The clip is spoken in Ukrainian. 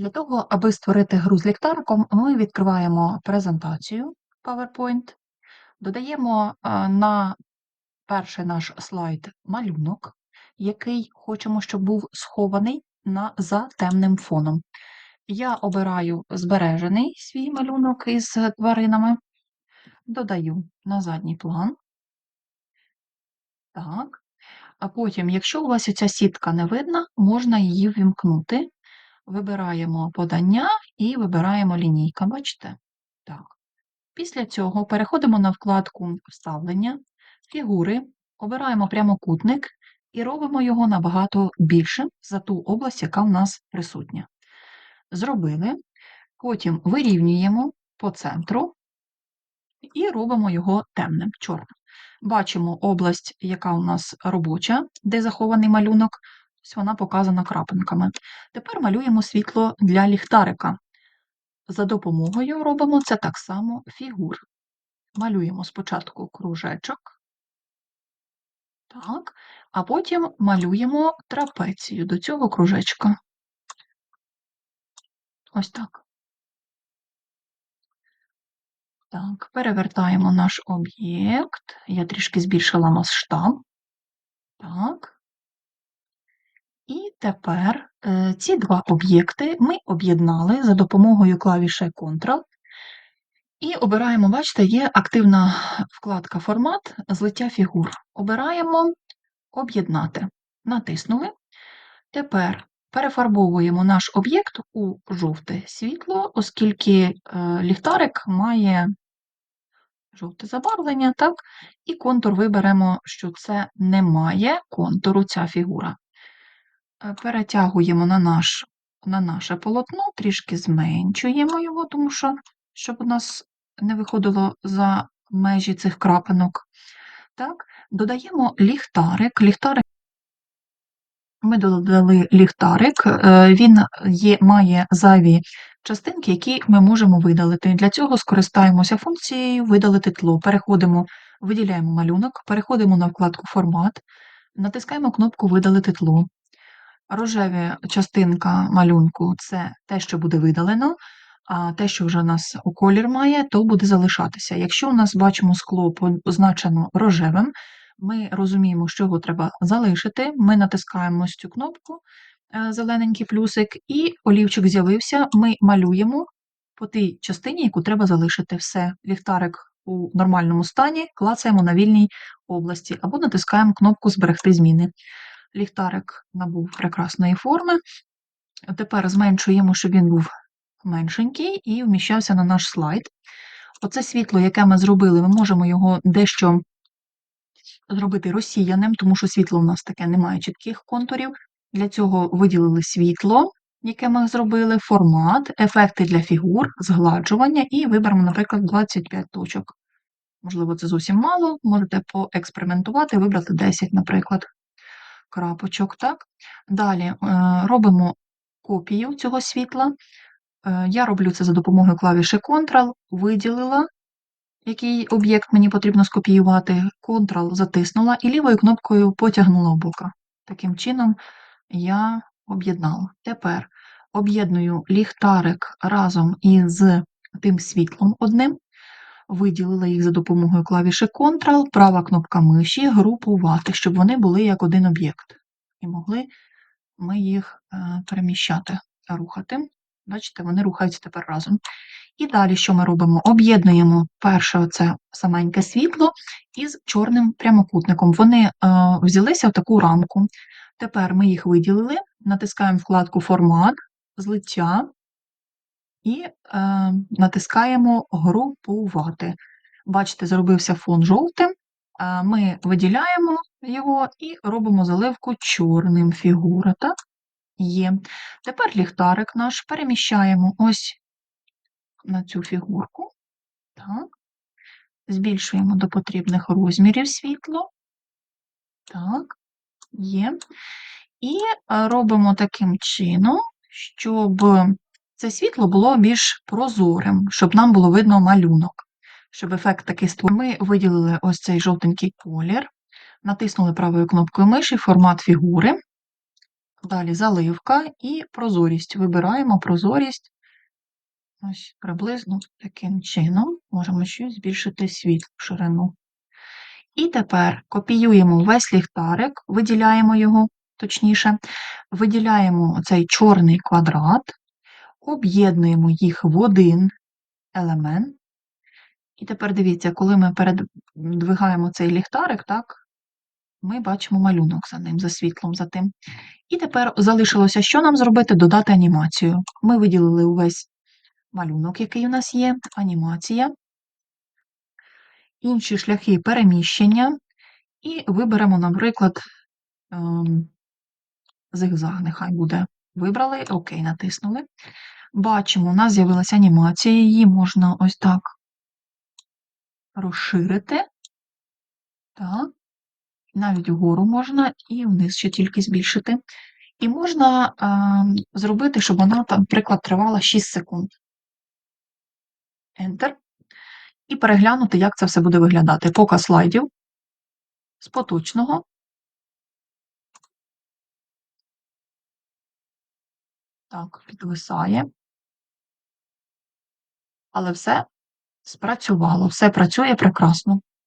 Для того, аби створити гру з ліхтариком, ми відкриваємо презентацію PowerPoint, додаємо е, на перший наш слайд малюнок, який хочемо, щоб був схований на, за темним фоном. Я обираю збережений свій малюнок із тваринами, додаю на задній план. Так. А потім, якщо у вас ця сітка не видна, можна її вімкнути. Вибираємо подання і вибираємо лінійка, бачите? Так. Після цього переходимо на вкладку Вставлення, фігури, обираємо прямокутник і робимо його набагато більшим за ту область, яка в нас присутня. Зробили. Потім вирівнюємо по центру і робимо його темним, чорним. Бачимо область, яка у нас робоча, де захований малюнок, ось вона показана крапинками. Тепер малюємо світло для ліхтарика. За допомогою робимо це так само фігур. Малюємо спочатку кружечок, так, а потім малюємо трапецію до цього кружечка. Ось так. Так, перевертаємо наш об'єкт. Я трішки збільшила масштаб. Так. І тепер е, ці два об'єкти ми об'єднали за допомогою клавіші Ctrl. І обираємо, бачите, є активна вкладка Формат злиття фігур. Обираємо Об'єднати. Натиснули. Тепер перефарбовуємо наш об'єкт у жовте світло, оскільки е, ліхтарик має жовте забарвлення, так? і контур виберемо, що це не має контуру ця фігура. Е, перетягуємо на наш, на наше полотно, трішки зменшуємо його, тому що, щоб у нас не виходило за межі цих крапинок. Так? Додаємо ліхтарик. ліхтарик ми додали ліхтарик, е, він є, має зайві частинки, які ми можемо видалити. Для цього скористаємося функцією видалити тло. Переходимо, виділяємо малюнок, переходимо на вкладку Формат, натискаємо кнопку Видалити тло. Рожеві частинка малюнку це те, що буде видалено, а те, що вже у нас у колір має, то буде залишатися. Якщо у нас бачимо скло позначено рожевим, ми розуміємо, що його треба залишити. Ми натискаємо цю кнопку, е, зелененький плюсик, і олівчик з'явився. Ми малюємо по тій частині, яку треба залишити. Все, ліхтарик у нормальному стані, клацаємо на вільній області або натискаємо кнопку Зберегти зміни. Ліхтарик набув прекрасної форми. Тепер зменшуємо, щоб він був меншенький і вміщався на наш слайд. Оце світло, яке ми зробили, ми можемо його дещо зробити розсіяним, тому що світло у нас таке немає чітких контурів. Для цього виділили світло, яке ми зробили, формат, ефекти для фігур, згладжування, і виберемо, наприклад, 25 точок. Можливо, це зовсім мало, можете поекспериментувати, вибрати 10, наприклад, крапочок. так? Далі е, робимо копію цього світла. Е, я роблю це за допомогою клавіші Ctrl, виділила який об'єкт мені потрібно скопіювати, Ctrl затиснула і лівою кнопкою потягнула в бока. Таким чином я об'єднала. Тепер об'єдную ліхтарик разом із тим світлом одним, виділила їх за допомогою клавіші Ctrl, права кнопка миші, групувати, щоб вони були як один об'єкт. І могли ми їх е, переміщати, рухати. Бачите, вони рухаються тепер разом. І далі, що ми робимо? Об'єднуємо перше це саменьке світло із чорним прямокутником. Вони е, взялися в таку рамку. Тепер ми їх виділили, натискаємо вкладку Формат, злиття і е, натискаємо Групувати. Бачите, зробився фон жовтим. Е, ми виділяємо його і робимо заливку чорним фігура. так? Є. Тепер ліхтарик наш переміщаємо ось на цю фігурку. Так. Збільшуємо до потрібних розмірів світло. Так, є. І робимо таким чином, щоб це світло було більш прозорим, щоб нам було видно малюнок. Щоб ефект такий створив. Ми виділили ось цей жовтенький колір, натиснули правою кнопкою миші формат фігури. Далі заливка і прозорість. Вибираємо прозорість. Ось приблизно таким чином можемо ще збільшити світло ширину. І тепер копіюємо весь ліхтарик, виділяємо його точніше, виділяємо цей чорний квадрат, об'єднуємо їх в один елемент. І тепер дивіться, коли ми передвигаємо цей ліхтарик, так, ми бачимо малюнок за ним, за світлом за тим. І тепер залишилося, що нам зробити? Додати анімацію. Ми виділили увесь малюнок, який у нас є, анімація, інші шляхи переміщення, і виберемо, наприклад, ем, зигзаг, нехай буде. Вибрали, ОК, натиснули. Бачимо, у нас з'явилася анімація, її можна ось так розширити. Так. Навіть вгору можна і вниз ще тільки збільшити. І можна е, зробити, щоб вона, наприклад, тривала 6 секунд. Enter. І переглянути, як це все буде виглядати. Показ слайдів з поточного. Так, підвисає. Але все спрацювало, все працює прекрасно.